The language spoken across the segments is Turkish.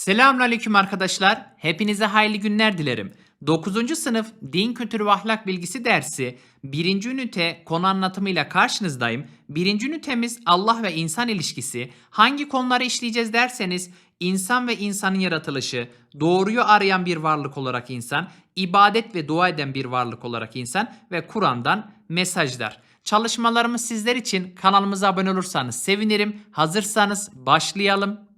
Selamünaleyküm arkadaşlar. Hepinize hayırlı günler dilerim. 9. sınıf Din Kültürü ve Ahlak Bilgisi dersi 1. ünite konu anlatımıyla karşınızdayım. 1. ünitemiz Allah ve insan ilişkisi. Hangi konuları işleyeceğiz derseniz insan ve insanın yaratılışı, doğruyu arayan bir varlık olarak insan, ibadet ve dua eden bir varlık olarak insan ve Kur'an'dan mesajlar. Çalışmalarımız sizler için kanalımıza abone olursanız sevinirim. Hazırsanız başlayalım.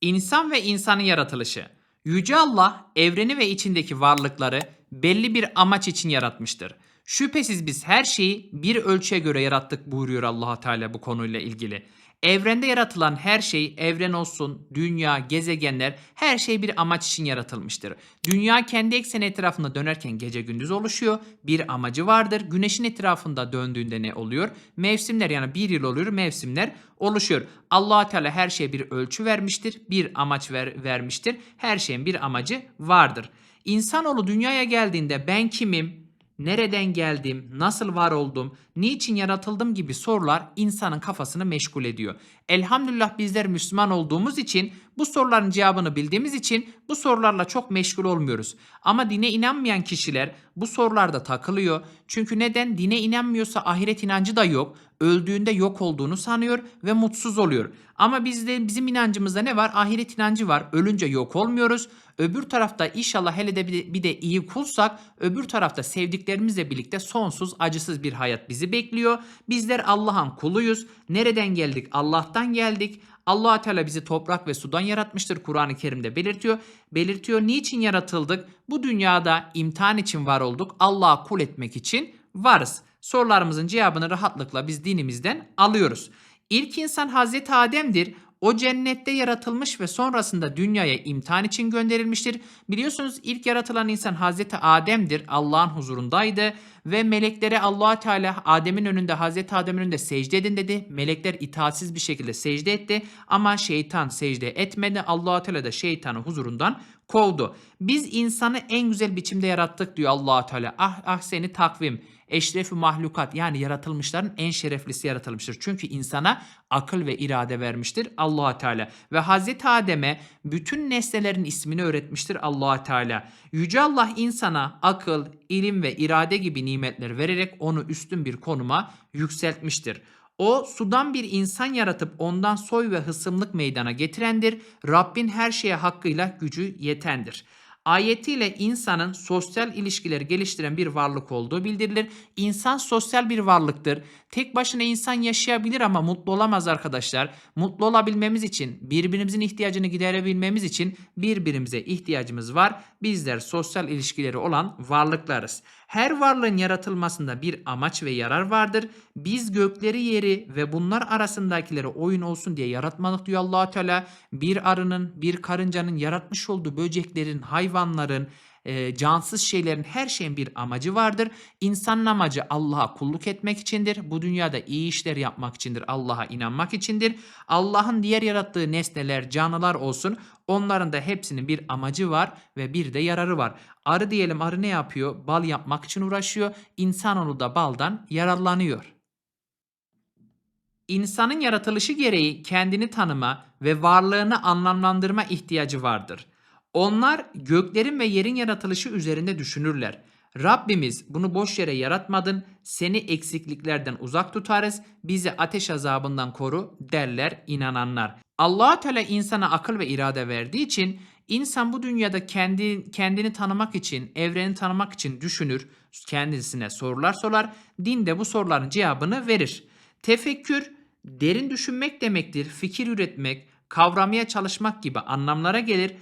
İnsan ve insanın yaratılışı. Yüce Allah evreni ve içindeki varlıkları belli bir amaç için yaratmıştır. Şüphesiz biz her şeyi bir ölçüye göre yarattık buyuruyor allah Teala bu konuyla ilgili. Evrende yaratılan her şey, evren olsun, dünya, gezegenler, her şey bir amaç için yaratılmıştır. Dünya kendi ekseni etrafında dönerken gece gündüz oluşuyor. Bir amacı vardır. Güneşin etrafında döndüğünde ne oluyor? Mevsimler yani bir yıl oluyor, mevsimler oluşuyor. allah Teala her şeye bir ölçü vermiştir, bir amaç ver, vermiştir. Her şeyin bir amacı vardır. İnsanoğlu dünyaya geldiğinde ben kimim, nereden geldim, nasıl var oldum, niçin yaratıldım gibi sorular insanın kafasını meşgul ediyor. Elhamdülillah bizler Müslüman olduğumuz için bu soruların cevabını bildiğimiz için bu sorularla çok meşgul olmuyoruz. Ama dine inanmayan kişiler bu sorularda takılıyor. Çünkü neden? Dine inanmıyorsa ahiret inancı da yok. Öldüğünde yok olduğunu sanıyor ve mutsuz oluyor. Ama bizde bizim inancımızda ne var? Ahiret inancı var. Ölünce yok olmuyoruz. Öbür tarafta inşallah hele de bir de, iyi kulsak öbür tarafta sevdiklerimizle birlikte sonsuz acısız bir hayat bizi bekliyor. Bizler Allah'ın kuluyuz. Nereden geldik? Allah'tan geldik. Allah Teala bizi toprak ve sudan yaratmıştır. Kur'an-ı Kerim'de belirtiyor. Belirtiyor niçin yaratıldık? Bu dünyada imtihan için var olduk. Allah'a kul etmek için varız. Sorularımızın cevabını rahatlıkla biz dinimizden alıyoruz. İlk insan Hazreti Adem'dir. O cennette yaratılmış ve sonrasında dünyaya imtihan için gönderilmiştir. Biliyorsunuz ilk yaratılan insan Hazreti Adem'dir. Allah'ın huzurundaydı ve meleklere allah Teala Adem'in önünde Hazreti Adem'in önünde secde edin dedi. Melekler itaatsiz bir şekilde secde etti ama şeytan secde etmedi. allah Teala da şeytanı huzurundan kovdu. Biz insanı en güzel biçimde yarattık diyor allah Teala. Ah ah seni takvim eşrefi mahlukat yani yaratılmışların en şereflisi yaratılmıştır. Çünkü insana akıl ve irade vermiştir allah Teala. Ve Hazreti Adem'e bütün nesnelerin ismini öğretmiştir allah Teala. Yüce Allah insana akıl, ilim ve irade gibi nimetler vererek onu üstün bir konuma yükseltmiştir. O sudan bir insan yaratıp ondan soy ve hısımlık meydana getirendir. Rabbin her şeye hakkıyla gücü yetendir ayetiyle insanın sosyal ilişkileri geliştiren bir varlık olduğu bildirilir. İnsan sosyal bir varlıktır. Tek başına insan yaşayabilir ama mutlu olamaz arkadaşlar. Mutlu olabilmemiz için, birbirimizin ihtiyacını giderebilmemiz için birbirimize ihtiyacımız var. Bizler sosyal ilişkileri olan varlıklarız. Her varlığın yaratılmasında bir amaç ve yarar vardır. Biz gökleri yeri ve bunlar arasındakileri oyun olsun diye yaratmadık diyor allah Teala. Bir arının, bir karıncanın yaratmış olduğu böceklerin, hayvanların, e, cansız şeylerin her şeyin bir amacı vardır. İnsanın amacı Allah'a kulluk etmek içindir. Bu dünyada iyi işler yapmak içindir. Allah'a inanmak içindir. Allah'ın diğer yarattığı nesneler, canlılar olsun onların da hepsinin bir amacı var ve bir de yararı var. Arı diyelim arı ne yapıyor? Bal yapmak için uğraşıyor. İnsanoğlu da baldan yararlanıyor. İnsanın yaratılışı gereği kendini tanıma ve varlığını anlamlandırma ihtiyacı vardır. Onlar göklerin ve yerin yaratılışı üzerinde düşünürler. Rabbimiz bunu boş yere yaratmadın, seni eksikliklerden uzak tutarız, bizi ateş azabından koru derler inananlar. allah Teala insana akıl ve irade verdiği için insan bu dünyada kendi kendini tanımak için, evreni tanımak için düşünür, kendisine sorular sorar, din de bu soruların cevabını verir. Tefekkür derin düşünmek demektir, fikir üretmek, kavramaya çalışmak gibi anlamlara gelir.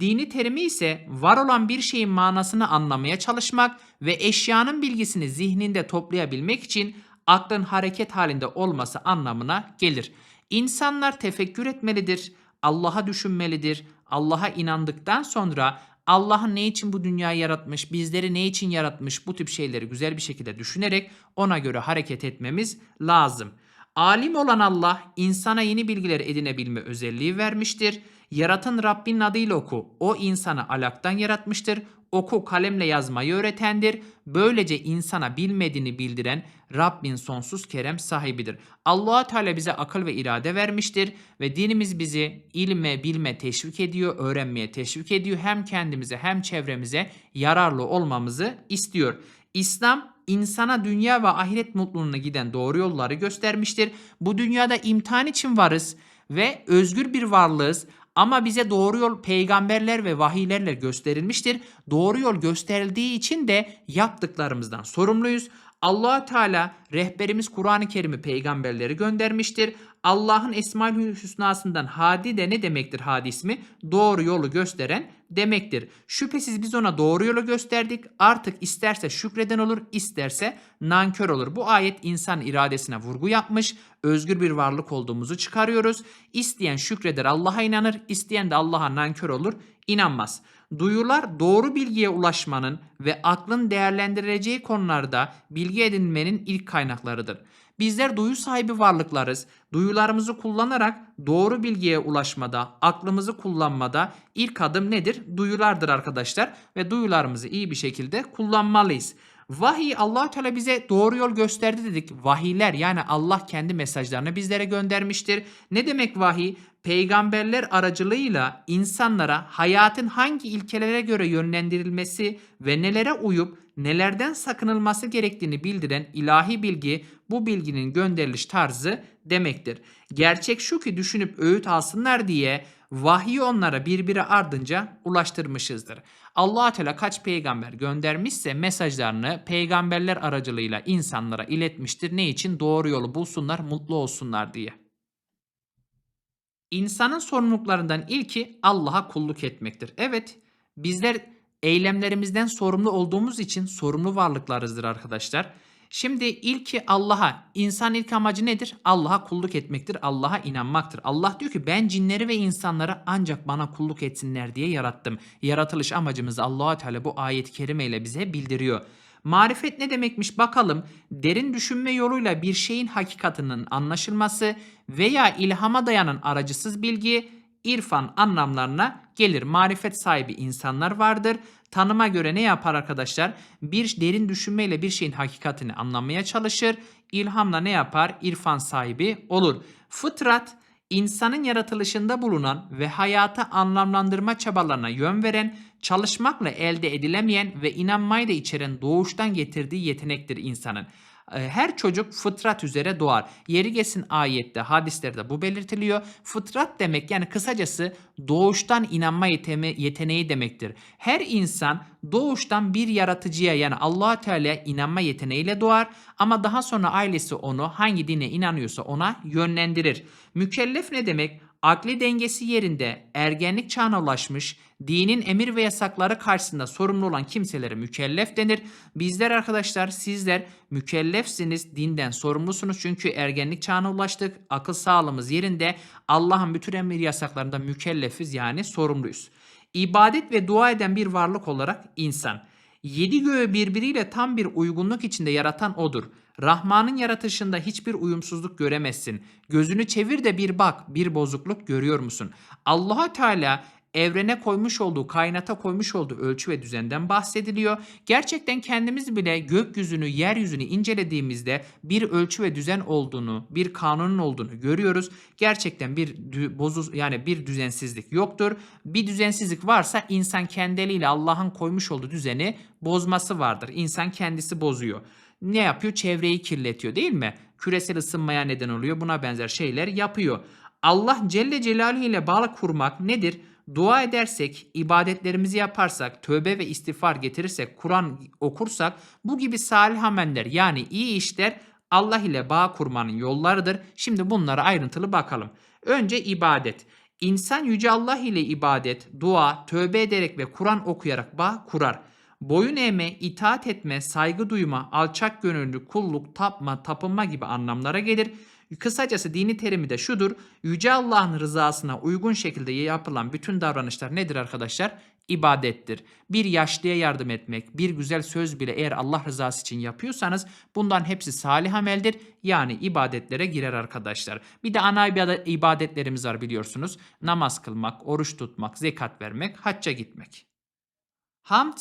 Dini terimi ise var olan bir şeyin manasını anlamaya çalışmak ve eşyanın bilgisini zihninde toplayabilmek için aklın hareket halinde olması anlamına gelir. İnsanlar tefekkür etmelidir, Allah'a düşünmelidir. Allah'a inandıktan sonra Allah'ın ne için bu dünyayı yaratmış, bizleri ne için yaratmış bu tip şeyleri güzel bir şekilde düşünerek ona göre hareket etmemiz lazım. Alim olan Allah insana yeni bilgiler edinebilme özelliği vermiştir. Yaratın Rabbin adıyla oku. O insanı alaktan yaratmıştır. Oku kalemle yazmayı öğretendir. Böylece insana bilmediğini bildiren Rabbin sonsuz kerem sahibidir. allah Teala bize akıl ve irade vermiştir ve dinimiz bizi ilme, bilme teşvik ediyor, öğrenmeye teşvik ediyor. Hem kendimize hem çevremize yararlı olmamızı istiyor. İslam insana dünya ve ahiret mutluluğuna giden doğru yolları göstermiştir. Bu dünyada imtihan için varız ve özgür bir varlığız. Ama bize doğru yol peygamberler ve vahiylerle gösterilmiştir. Doğru yol gösterildiği için de yaptıklarımızdan sorumluyuz. allah Teala rehberimiz Kur'an-ı Kerim'i peygamberleri göndermiştir. Allah'ın Esma-ül Hüsna'sından hadi de ne demektir hadi ismi? Doğru yolu gösteren demektir. Şüphesiz biz ona doğru yolu gösterdik. Artık isterse şükreden olur, isterse nankör olur. Bu ayet insan iradesine vurgu yapmış. Özgür bir varlık olduğumuzu çıkarıyoruz. İsteyen şükreder Allah'a inanır, isteyen de Allah'a nankör olur, inanmaz. Duyular doğru bilgiye ulaşmanın ve aklın değerlendirileceği konularda bilgi edinmenin ilk kaynaklarıdır. Bizler duyu sahibi varlıklarız. Duyularımızı kullanarak doğru bilgiye ulaşmada, aklımızı kullanmada ilk adım nedir? Duyulardır arkadaşlar ve duyularımızı iyi bir şekilde kullanmalıyız. Vahiy Allah Teala bize doğru yol gösterdi dedik. Vahiyler yani Allah kendi mesajlarını bizlere göndermiştir. Ne demek vahiy? Peygamberler aracılığıyla insanlara hayatın hangi ilkelere göre yönlendirilmesi ve nelere uyup nelerden sakınılması gerektiğini bildiren ilahi bilgi bu bilginin gönderiliş tarzı demektir. Gerçek şu ki düşünüp öğüt alsınlar diye vahyi onlara birbiri ardınca ulaştırmışızdır. allah Teala kaç peygamber göndermişse mesajlarını peygamberler aracılığıyla insanlara iletmiştir. Ne için? Doğru yolu bulsunlar, mutlu olsunlar diye. İnsanın sorumluluklarından ilki Allah'a kulluk etmektir. Evet, bizler eylemlerimizden sorumlu olduğumuz için sorumlu varlıklarızdır arkadaşlar. Şimdi ilki Allah'a, insan ilk amacı nedir? Allah'a kulluk etmektir, Allah'a inanmaktır. Allah diyor ki ben cinleri ve insanları ancak bana kulluk etsinler diye yarattım. Yaratılış amacımızı allah Teala bu ayet-i kerimeyle bize bildiriyor. Marifet ne demekmiş bakalım. Derin düşünme yoluyla bir şeyin hakikatinin anlaşılması veya ilhama dayanan aracısız bilgi, irfan anlamlarına gelir. Marifet sahibi insanlar vardır. Tanıma göre ne yapar arkadaşlar? Bir derin düşünmeyle bir şeyin hakikatini anlamaya çalışır. İlhamla ne yapar? İrfan sahibi olur. Fıtrat insanın yaratılışında bulunan ve hayata anlamlandırma çabalarına yön veren, çalışmakla elde edilemeyen ve inanmayı da içeren doğuştan getirdiği yetenektir insanın. Ee, her çocuk fıtrat üzere doğar. Yeri gelsin ayette, hadislerde bu belirtiliyor. Fıtrat demek yani kısacası doğuştan inanma yeteneği demektir. Her insan doğuştan bir yaratıcıya yani allah Teala inanma yeteneğiyle doğar ama daha sonra ailesi onu hangi dine inanıyorsa ona yönlendirir. Mükellef ne demek? Akli dengesi yerinde ergenlik çağına ulaşmış, dinin emir ve yasakları karşısında sorumlu olan kimselere mükellef denir. Bizler arkadaşlar sizler mükellefsiniz, dinden sorumlusunuz çünkü ergenlik çağına ulaştık, akıl sağlığımız yerinde, Allah'ın bütün emir yasaklarında mükellefiz yani sorumluyuz. İbadet ve dua eden bir varlık olarak insan. Yedi göğü birbiriyle tam bir uygunluk içinde yaratan odur. Rahman'ın yaratışında hiçbir uyumsuzluk göremezsin. Gözünü çevir de bir bak, bir bozukluk görüyor musun? Allaha Teala evrene koymuş olduğu, kainata koymuş olduğu ölçü ve düzenden bahsediliyor. Gerçekten kendimiz bile gökyüzünü, yeryüzünü incelediğimizde bir ölçü ve düzen olduğunu, bir kanunun olduğunu görüyoruz. Gerçekten bir bozuz yani bir düzensizlik yoktur. Bir düzensizlik varsa insan kendi eliyle Allah'ın koymuş olduğu düzeni bozması vardır. İnsan kendisi bozuyor ne yapıyor? Çevreyi kirletiyor değil mi? Küresel ısınmaya neden oluyor. Buna benzer şeyler yapıyor. Allah Celle Celaluhu ile bağlı kurmak nedir? Dua edersek, ibadetlerimizi yaparsak, tövbe ve istiğfar getirirsek, Kur'an okursak bu gibi salih ameller yani iyi işler Allah ile bağ kurmanın yollarıdır. Şimdi bunlara ayrıntılı bakalım. Önce ibadet. İnsan Yüce Allah ile ibadet, dua, tövbe ederek ve Kur'an okuyarak bağ kurar. Boyun eğme, itaat etme, saygı duyma, alçak gönüllü, kulluk, tapma, tapınma gibi anlamlara gelir. Kısacası dini terimi de şudur. Yüce Allah'ın rızasına uygun şekilde yapılan bütün davranışlar nedir arkadaşlar? ibadettir. Bir yaşlıya yardım etmek, bir güzel söz bile eğer Allah rızası için yapıyorsanız bundan hepsi salih ameldir. Yani ibadetlere girer arkadaşlar. Bir de ana ibadet- ibadetlerimiz var biliyorsunuz. Namaz kılmak, oruç tutmak, zekat vermek, hacca gitmek. Hamd,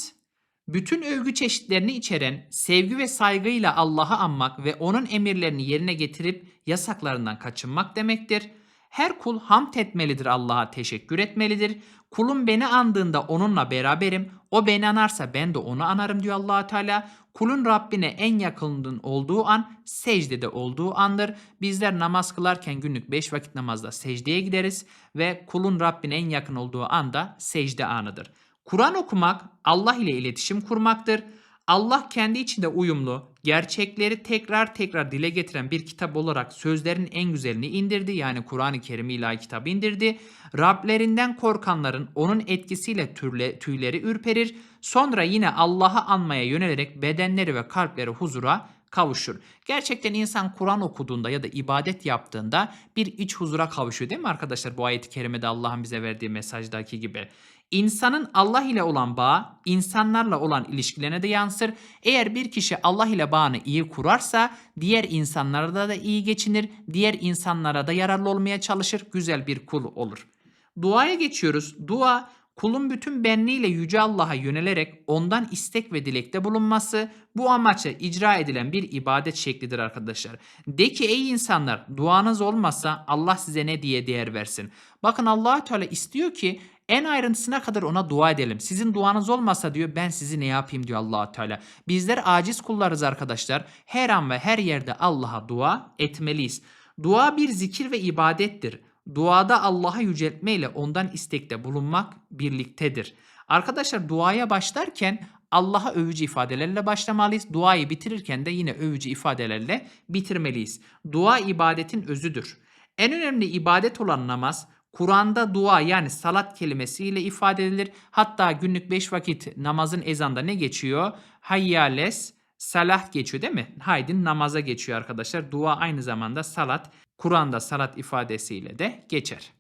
bütün övgü çeşitlerini içeren sevgi ve saygıyla Allah'ı anmak ve onun emirlerini yerine getirip yasaklarından kaçınmak demektir. Her kul hamd etmelidir Allah'a teşekkür etmelidir. Kulum beni andığında onunla beraberim. O beni anarsa ben de onu anarım diyor allah Teala. Kulun Rabbine en yakının olduğu an secdede olduğu andır. Bizler namaz kılarken günlük 5 vakit namazda secdeye gideriz ve kulun Rabbine en yakın olduğu anda secde anıdır. Kur'an okumak Allah ile iletişim kurmaktır. Allah kendi içinde uyumlu, gerçekleri tekrar tekrar dile getiren bir kitap olarak sözlerin en güzelini indirdi. Yani Kur'an-ı Kerim ilahi kitabı indirdi. Rablerinden korkanların onun etkisiyle türle, tüyleri ürperir. Sonra yine Allah'ı anmaya yönelerek bedenleri ve kalpleri huzura kavuşur. Gerçekten insan Kur'an okuduğunda ya da ibadet yaptığında bir iç huzura kavuşuyor değil mi arkadaşlar? Bu ayet-i kerimede Allah'ın bize verdiği mesajdaki gibi. İnsanın Allah ile olan bağı insanlarla olan ilişkilerine de yansır. Eğer bir kişi Allah ile bağını iyi kurarsa diğer insanlara da iyi geçinir, diğer insanlara da yararlı olmaya çalışır, güzel bir kul olur. Duaya geçiyoruz. Dua kulun bütün benliğiyle yüce Allah'a yönelerek ondan istek ve dilekte bulunması bu amaçla icra edilen bir ibadet şeklidir arkadaşlar. De ki ey insanlar duanız olmazsa Allah size ne diye değer versin. Bakın allah Teala istiyor ki en ayrıntısına kadar ona dua edelim. Sizin duanız olmasa diyor ben sizi ne yapayım diyor allah Teala. Bizler aciz kullarız arkadaşlar. Her an ve her yerde Allah'a dua etmeliyiz. Dua bir zikir ve ibadettir. Duada Allah'a yüceltmeyle ondan istekte bulunmak birliktedir. Arkadaşlar duaya başlarken Allah'a övücü ifadelerle başlamalıyız. Duayı bitirirken de yine övücü ifadelerle bitirmeliyiz. Dua ibadetin özüdür. En önemli ibadet olan namaz Kur'an'da dua yani salat kelimesiyle ifade edilir. Hatta günlük 5 vakit namazın ezanda ne geçiyor? Hayyales, salah geçiyor değil mi? Haydi namaza geçiyor arkadaşlar. Dua aynı zamanda salat. Kur'an'da salat ifadesiyle de geçer.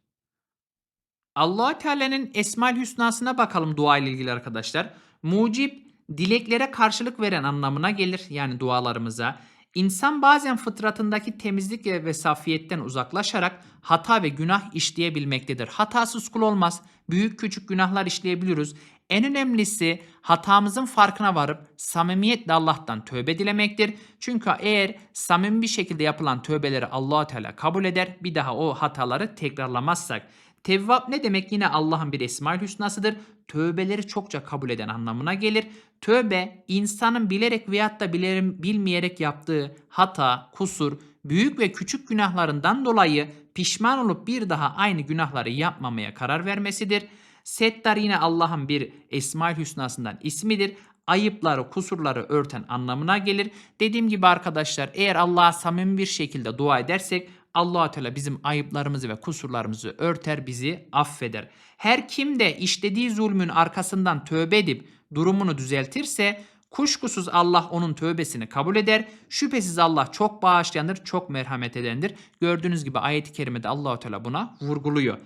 allah Teala'nın Esmaül Hüsna'sına bakalım dua ile ilgili arkadaşlar. Mucip dileklere karşılık veren anlamına gelir yani dualarımıza. İnsan bazen fıtratındaki temizlik ve safiyetten uzaklaşarak hata ve günah işleyebilmektedir. Hatasız kul olmaz. Büyük küçük günahlar işleyebiliyoruz. En önemlisi hatamızın farkına varıp samimiyetle Allah'tan tövbe dilemektir. Çünkü eğer samimi bir şekilde yapılan tövbeleri allah Teala kabul eder, bir daha o hataları tekrarlamazsak. Tevvap ne demek? Yine Allah'ın bir esma hüsnasıdır. Tövbeleri çokça kabul eden anlamına gelir. Tövbe insanın bilerek veyahut da bilerim, bilmeyerek yaptığı hata, kusur, büyük ve küçük günahlarından dolayı pişman olup bir daha aynı günahları yapmamaya karar vermesidir. Settar yine Allah'ın bir Esma-ül Hüsna'sından ismidir. Ayıpları, kusurları örten anlamına gelir. Dediğim gibi arkadaşlar eğer Allah'a samimi bir şekilde dua edersek allah Teala bizim ayıplarımızı ve kusurlarımızı örter, bizi affeder. Her kim de işlediği zulmün arkasından tövbe edip durumunu düzeltirse kuşkusuz Allah onun tövbesini kabul eder. Şüphesiz Allah çok bağışlayandır, çok merhamet edendir. Gördüğünüz gibi ayet-i kerimede allah Teala buna vurguluyor.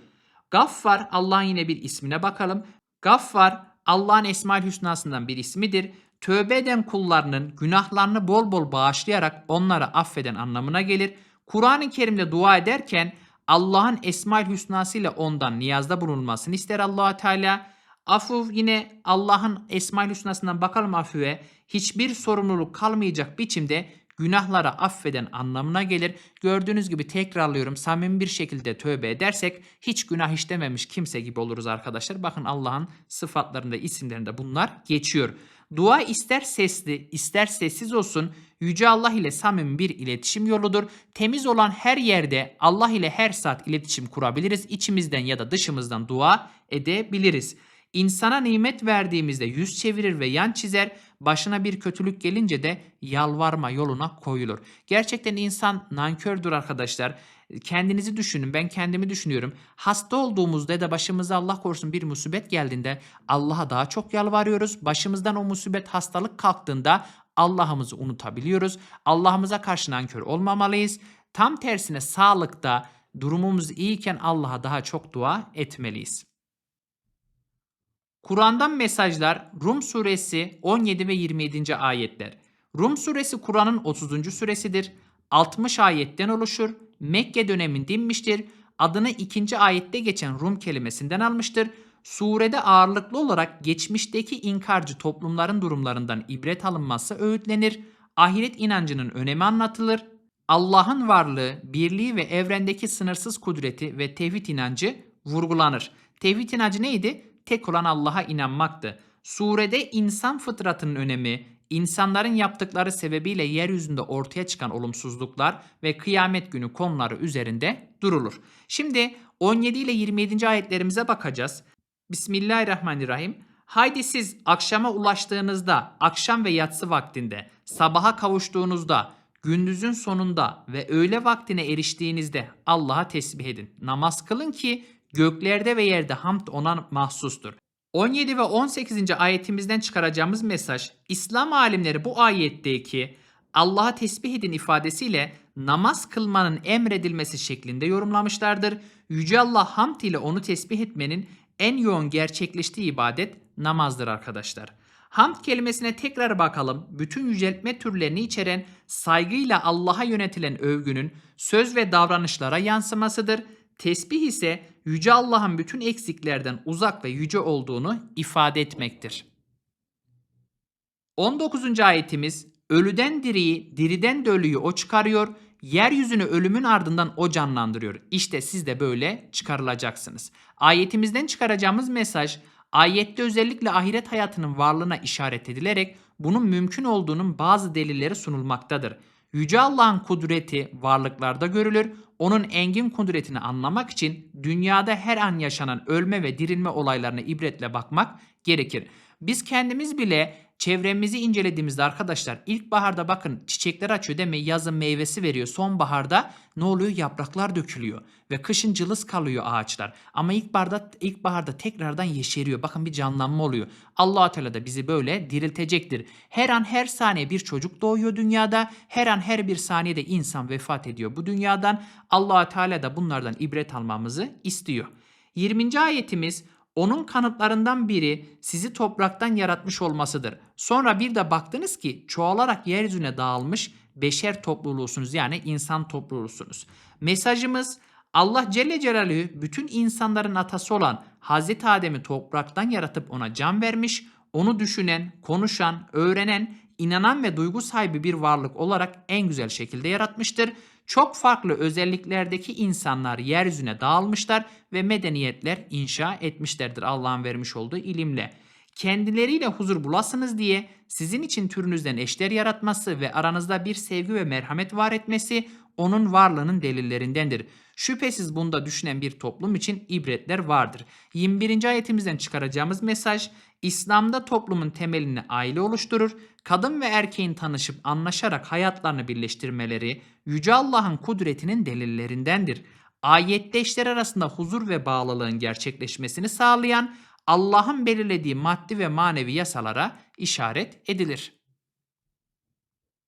Gaffar Allah'ın yine bir ismine bakalım. Gaffar Allah'ın Esma-ül Hüsna'sından bir ismidir. Tövbe eden kullarının günahlarını bol bol bağışlayarak onları affeden anlamına gelir. Kur'an-ı Kerim'de dua ederken Allah'ın Esma-ül Hüsnası ile ondan niyazda bulunmasını ister allah Teala. Afu yine Allah'ın Esma-ül Hüsna'sından bakalım afüve. Hiçbir sorumluluk kalmayacak biçimde günahlara affeden anlamına gelir. Gördüğünüz gibi tekrarlıyorum samimi bir şekilde tövbe edersek hiç günah işlememiş kimse gibi oluruz arkadaşlar. Bakın Allah'ın sıfatlarında isimlerinde bunlar geçiyor. Dua ister sesli ister sessiz olsun Yüce Allah ile samimi bir iletişim yoludur. Temiz olan her yerde Allah ile her saat iletişim kurabiliriz. İçimizden ya da dışımızdan dua edebiliriz. İnsana nimet verdiğimizde yüz çevirir ve yan çizer, başına bir kötülük gelince de yalvarma yoluna koyulur. Gerçekten insan nankördür arkadaşlar. Kendinizi düşünün, ben kendimi düşünüyorum. Hasta olduğumuzda ya da başımıza Allah korusun bir musibet geldiğinde Allah'a daha çok yalvarıyoruz. Başımızdan o musibet hastalık kalktığında Allah'ımızı unutabiliyoruz. Allah'ımıza karşı nankör olmamalıyız. Tam tersine sağlıkta durumumuz iyiyken Allah'a daha çok dua etmeliyiz. Kur'an'dan mesajlar Rum suresi 17 ve 27. ayetler. Rum suresi Kur'an'ın 30. suresidir. 60 ayetten oluşur. Mekke döneminde inmiştir. Adını ikinci ayette geçen Rum kelimesinden almıştır. Surede ağırlıklı olarak geçmişteki inkarcı toplumların durumlarından ibret alınması öğütlenir. Ahiret inancının önemi anlatılır. Allah'ın varlığı, birliği ve evrendeki sınırsız kudreti ve tevhid inancı vurgulanır. Tevhid inancı neydi? Tek olan Allah'a inanmaktı. Surede insan fıtratının önemi, insanların yaptıkları sebebiyle yeryüzünde ortaya çıkan olumsuzluklar ve kıyamet günü konuları üzerinde durulur. Şimdi 17 ile 27. ayetlerimize bakacağız. Bismillahirrahmanirrahim. Haydi siz akşama ulaştığınızda, akşam ve yatsı vaktinde, sabaha kavuştuğunuzda, gündüzün sonunda ve öğle vaktine eriştiğinizde Allah'a tesbih edin. Namaz kılın ki göklerde ve yerde hamd ona mahsustur. 17 ve 18. ayetimizden çıkaracağımız mesaj, İslam alimleri bu ayetteki Allah'a tesbih edin ifadesiyle namaz kılmanın emredilmesi şeklinde yorumlamışlardır. Yüce Allah hamd ile onu tesbih etmenin en yoğun gerçekleştiği ibadet namazdır arkadaşlar. Hamd kelimesine tekrar bakalım. Bütün yüceltme türlerini içeren saygıyla Allah'a yönetilen övgünün söz ve davranışlara yansımasıdır. Tesbih ise Yüce Allah'ın bütün eksiklerden uzak ve yüce olduğunu ifade etmektir. 19. ayetimiz Ölüden diriyi, diriden de ölüyü o çıkarıyor, yeryüzünü ölümün ardından o canlandırıyor. İşte siz de böyle çıkarılacaksınız. Ayetimizden çıkaracağımız mesaj ayette özellikle ahiret hayatının varlığına işaret edilerek bunun mümkün olduğunun bazı delilleri sunulmaktadır. Yüce Allah'ın kudreti varlıklarda görülür. Onun engin kudretini anlamak için dünyada her an yaşanan ölme ve dirilme olaylarına ibretle bakmak gerekir. Biz kendimiz bile çevremizi incelediğimizde arkadaşlar ilkbaharda bakın çiçekler açıyor değil mi? Yazın meyvesi veriyor. Sonbaharda ne oluyor? Yapraklar dökülüyor ve kışın cılız kalıyor ağaçlar. Ama ilkbaharda ilkbaharda tekrardan yeşeriyor. Bakın bir canlanma oluyor. Allah Teala da bizi böyle diriltecektir. Her an her saniye bir çocuk doğuyor dünyada. Her an her bir saniyede insan vefat ediyor bu dünyadan. Allah Teala da bunlardan ibret almamızı istiyor. 20. ayetimiz onun kanıtlarından biri sizi topraktan yaratmış olmasıdır. Sonra bir de baktınız ki çoğalarak yeryüzüne dağılmış beşer topluluğusunuz yani insan topluluğusunuz. Mesajımız Allah Celle Celaluhu bütün insanların atası olan Hazreti Adem'i topraktan yaratıp ona can vermiş, onu düşünen, konuşan, öğrenen, inanan ve duygu sahibi bir varlık olarak en güzel şekilde yaratmıştır. Çok farklı özelliklerdeki insanlar yeryüzüne dağılmışlar ve medeniyetler inşa etmişlerdir Allah'ın vermiş olduğu ilimle. Kendileriyle huzur bulasınız diye sizin için türünüzden eşler yaratması ve aranızda bir sevgi ve merhamet var etmesi onun varlığının delillerindendir. Şüphesiz bunda düşünen bir toplum için ibretler vardır. 21. ayetimizden çıkaracağımız mesaj İslam'da toplumun temelini aile oluşturur. Kadın ve erkeğin tanışıp anlaşarak hayatlarını birleştirmeleri Yüce Allah'ın kudretinin delillerindendir. Ayette eşler arasında huzur ve bağlılığın gerçekleşmesini sağlayan Allah'ın belirlediği maddi ve manevi yasalara işaret edilir.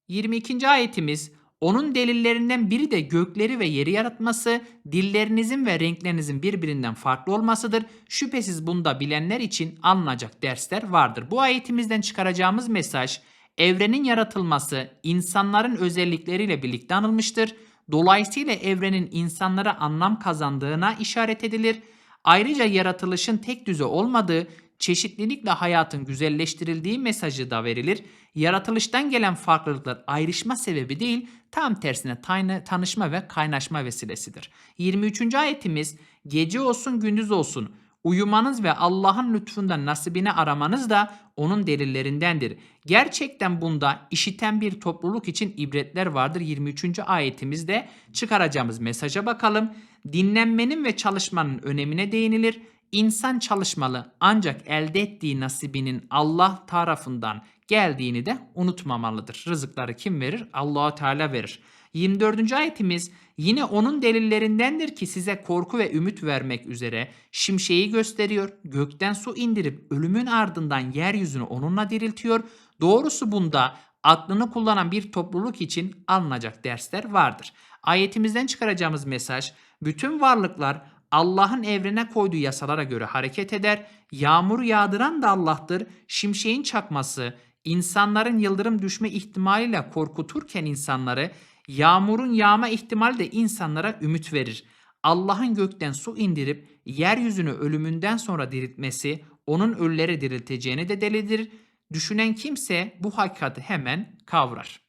22. ayetimiz onun delillerinden biri de gökleri ve yeri yaratması, dillerinizin ve renklerinizin birbirinden farklı olmasıdır. Şüphesiz bunda bilenler için alınacak dersler vardır. Bu ayetimizden çıkaracağımız mesaj, evrenin yaratılması insanların özellikleriyle birlikte anılmıştır. Dolayısıyla evrenin insanlara anlam kazandığına işaret edilir. Ayrıca yaratılışın tek düze olmadığı, çeşitlilikle hayatın güzelleştirildiği mesajı da verilir. Yaratılıştan gelen farklılıklar ayrışma sebebi değil, tam tersine tanı, tanışma ve kaynaşma vesilesidir. 23. ayetimiz gece olsun gündüz olsun uyumanız ve Allah'ın lütfundan nasibini aramanız da onun delillerindendir. Gerçekten bunda işiten bir topluluk için ibretler vardır. 23. ayetimizde çıkaracağımız mesaja bakalım. Dinlenmenin ve çalışmanın önemine değinilir. İnsan çalışmalı ancak elde ettiği nasibinin Allah tarafından geldiğini de unutmamalıdır. Rızıkları kim verir? Allahu Teala verir. 24. ayetimiz yine onun delillerindendir ki size korku ve ümit vermek üzere şimşeği gösteriyor. Gökten su indirip ölümün ardından yeryüzünü onunla diriltiyor. Doğrusu bunda aklını kullanan bir topluluk için alınacak dersler vardır. Ayetimizden çıkaracağımız mesaj bütün varlıklar Allah'ın evrene koyduğu yasalara göre hareket eder. Yağmur yağdıran da Allah'tır. Şimşeğin çakması insanların yıldırım düşme ihtimaliyle korkuturken insanları yağmurun yağma ihtimali de insanlara ümit verir. Allah'ın gökten su indirip yeryüzünü ölümünden sonra diriltmesi onun ölüleri dirilteceğini de delildir. Düşünen kimse bu hakikati hemen kavrar.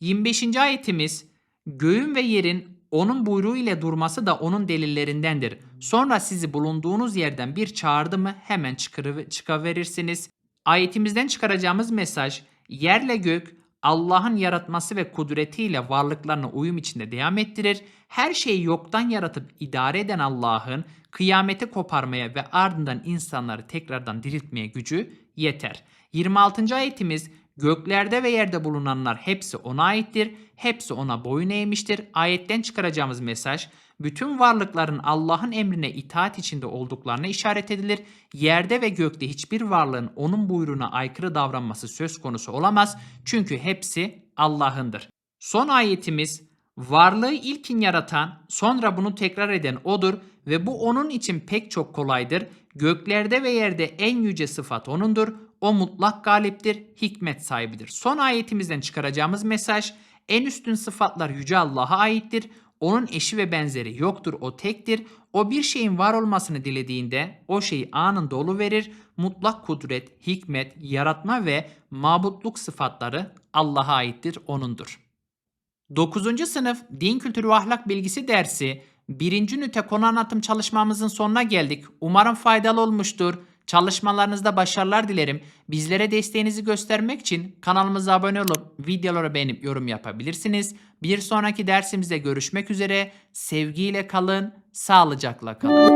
25. ayetimiz göğün ve yerin onun buyruğu ile durması da onun delillerindendir. Sonra sizi bulunduğunuz yerden bir çağırdı mı hemen çıkarı- çıkaverirsiniz. Ayetimizden çıkaracağımız mesaj yerle gök Allah'ın yaratması ve kudretiyle varlıklarına uyum içinde devam ettirir. Her şeyi yoktan yaratıp idare eden Allah'ın kıyameti koparmaya ve ardından insanları tekrardan diriltmeye gücü yeter. 26. ayetimiz göklerde ve yerde bulunanlar hepsi ona aittir. Hepsi ona boyun eğmiştir. Ayetten çıkaracağımız mesaj bütün varlıkların Allah'ın emrine itaat içinde olduklarına işaret edilir. Yerde ve gökte hiçbir varlığın onun buyruğuna aykırı davranması söz konusu olamaz. Çünkü hepsi Allah'ındır. Son ayetimiz varlığı ilkin yaratan, sonra bunu tekrar eden odur ve bu onun için pek çok kolaydır. Göklerde ve yerde en yüce sıfat onundur. O mutlak galiptir, hikmet sahibidir. Son ayetimizden çıkaracağımız mesaj en üstün sıfatlar yüce Allah'a aittir. Onun eşi ve benzeri yoktur, o tektir. O bir şeyin var olmasını dilediğinde o şeyi anında verir. Mutlak kudret, hikmet, yaratma ve mabutluk sıfatları Allah'a aittir, onundur. 9. sınıf din kültürü ve ahlak bilgisi dersi 1. ünite konu anlatım çalışmamızın sonuna geldik. Umarım faydalı olmuştur. Çalışmalarınızda başarılar dilerim. Bizlere desteğinizi göstermek için kanalımıza abone olup videoları beğenip yorum yapabilirsiniz. Bir sonraki dersimizde görüşmek üzere. Sevgiyle kalın, sağlıcakla kalın.